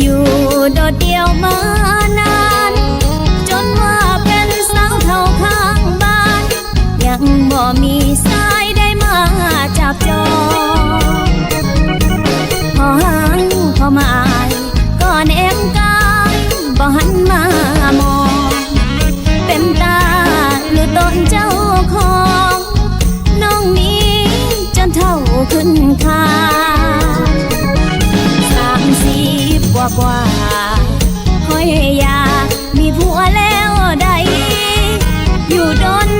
อยู่โดดเดี่ยวมานาน จนว่าเป็นสาวเท่าข้างบ้าน ยังบ่มีสายได้มาจับจองพอหางพอมาอายก็เนมกายบ่หันมามอง เป็นตาหรือต้นเจ้าของ น้องนี้จนเท่าขึ้นคา กว่าห้อยยา มีผัวแล้วใด อยู่ดน